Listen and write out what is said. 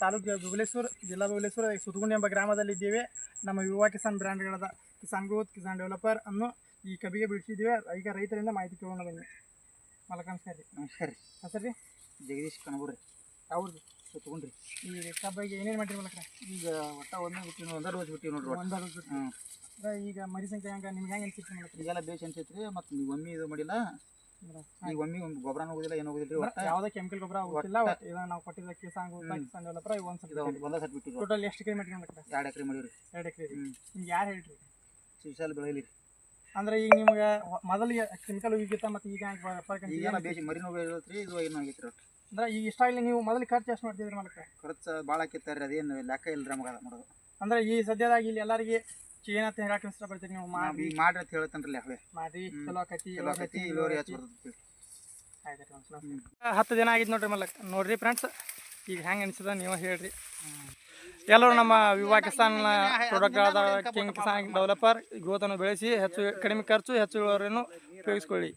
ತಾಲೂಕು ಭುವನೇಶ್ವರ್ ಜಿಲ್ಲಾ ಬಬಲೇಶ್ವರ ಸುತ್ತಗುಂಡಿ ಎಂಬ ಗ್ರಾಮದಲ್ಲಿದ್ದೇವೆ. ನಮ್ಮ ಯುವ ಕಿಸಾನ್ ಬ್ರ್ಯಾಂಡ್ಗಳಾದ ಕಿಸಾನ್ ಗ್ರೋತ್ ಕಿಸಾನ್ ಡೆವಲಪರ್ ಅನ್ನು ಈ ಕಬಿಗೆ ಬಿಡಿಸಿದ್ದೇವೆ. ಈಗ ರೈತರಿಂದ ಮಾಹಿತಿ ಕೇಳೋಣ ಬನ್ನಿ. ಮಲಕ ನಮಸ್ಕಾರ ರೀ. ನಮಸ್ಕಾರ ರೀ. ಹೆಸರು ರೀ? ಜಗದೀಶ್ ಕನಗೂರಿ ಯಾವ್ದು ಸುತ್ತಗೊಂಡ್ರಿ. ಈ ಕಬ್ಬಿಗೆ ಏನೇನು ಮಾಡಿರಿ ಮಲಕ ಈಗ ಒಟ್ಟ ಒಂದೇ ಬಿಟ್ಟಿವಿ ಒಂದೇ ರೋಜ್ ಬಿಟ್ಟಿವಿ ನೋಡ್ರಿ ಒಟ್ಟು. ರೋಜ್ ಬಿಟ್ಟು ಈಗ ಮರಿ ಸಂಖ್ಯೆ ಹಂಗೆ ನಿಮ್ಗೆ ಹೆಂಗೆ ಅನ್ಸಿತ್ತು ಮಲಕ್ರಿ? ಈಗೆಲ್ಲ ಬೇಸ್ ಅನ್ಸೈತ್ರಿ ಮತ್ತು ನೀವು ಒಮ್ಮೆ ಇದು ಮಾಡಿಲ್ಲ ಈಗ ಒಮ್ಮೆ ಒಂದು ಗೊಬ್ಬರನೂ ಹೋಗುದಿಲ್ಲ ಏನು ಹೋಗುದಿಲ್ಲ ಯಾವುದೇ ಕೆಮಿಕಲ್ ಗೊಬ್ಬರ ಹೋಗಿಲ್ಲ ಇದನ್ನ ನಾವು ಕೊಟ್ಟಿದ್ದ ಕಿಸಾನ್ ಡೆವಲಪರ್ ಈಗ ಒಂದು ಇದು ಒಂದೇ ಟೋಟಲ್ ಎಷ್ಟು ಎಕರೆ ಮಾಡಿರಿ ಮಲಕ್ರ ಎರಡು ಎಕರೆ ಮಾಡೀವಿ ರೀ ಎರಡು ಎಕರೆ ನಿಮ್ಗೆ ಯಾರು ಹೇಳ್ರಿ? ಸೀಸಲ್ ಬೆಳೆಯಲಿ ಅಂದ್ರೆ ಈಗ ನಿಮಗೆ ಮೊದಲಿಗೆ ಕೆಮಿಕಲ್ ಹೋಗಿತ್ತ ಮತ್ತೆ ಈಗ ಈಗೆಲ್ಲ ಬೇಸಿ ಮರಿನೂ ಬೆಳೆಯತ್ರಿ ಇದು ಏನು ಆಗಿತ್ತು ರೀ ಅಂದ್ರೆ ಈಗ ಇಷ್ಟಾಗಲಿ ನೀವು ಮೊದಲು ಖರ್ಚು ಎಷ್ಟು ಮಾಡ್ತಿದ್ರಿ ಮಲಕ? ಖರ್ಚು ಭಾಳ ಆಕೈತೆ ರೀ ಅದೇನು ಲೆಕ್ಕ ಇಲ್ಲ ನಮಗೆ ಮಾಡೋದು. ಅಂದ್ರೆ ಈ ಸದ್ಯದಾಗ ಇಲ್ಲಿ ಎಲ್ಲರಿಗೆ ಏನಂತ ಹೇಳಕ್ಕೆ ಇಷ್ಟಪಡ್ತೀರಿ ನೀವು ಮಾಡಿ ಮಾಡ್ರಿ. ಅಂತ ಹೇಳ್ತೇನೆ ರೀ ಮಾಡಿ ಚಲೋ ಆಕತಿ ಚಲೋ ಆಕತಿ ಇಳುವರಿ ಹಚ್ಚಿ ಬರ್ತೈತಿ. ಹತ್ತು ದಿನ ಆಗಿದ್ದು ನೋಡ್ರಿ ಮಲ್ಲಕ್ ನೋಡ್ರಿ ಫ್ರೆಂಡ್ಸ್ ಈಗ ಹೆಂಗೆ ಅನಿಸ್ತದ ನೀವು ಹೇಳ್ರಿ. ಎಲ್ಲರೂ ನಮ್ಮ ವಿವಾ ಕಿಸಾನ್ ಪ್ರಾಡಕ್ಟ್ಗಳಾದ ಕಿಂಗ್ ಕಿಸಾನ್ ಡೆವಲಪರ್ ಗೋತನ್ನು ಬೆಳೆಸಿ ಹೆಚ್ಚು ಕಡಿಮೆ ಖರ್ಚು ಹೆಚ್ಚು ಇಳುವರಿಯನ್ನು ಉಪಯೋಗಿಸ್ಕೊಳ್ಳಿ.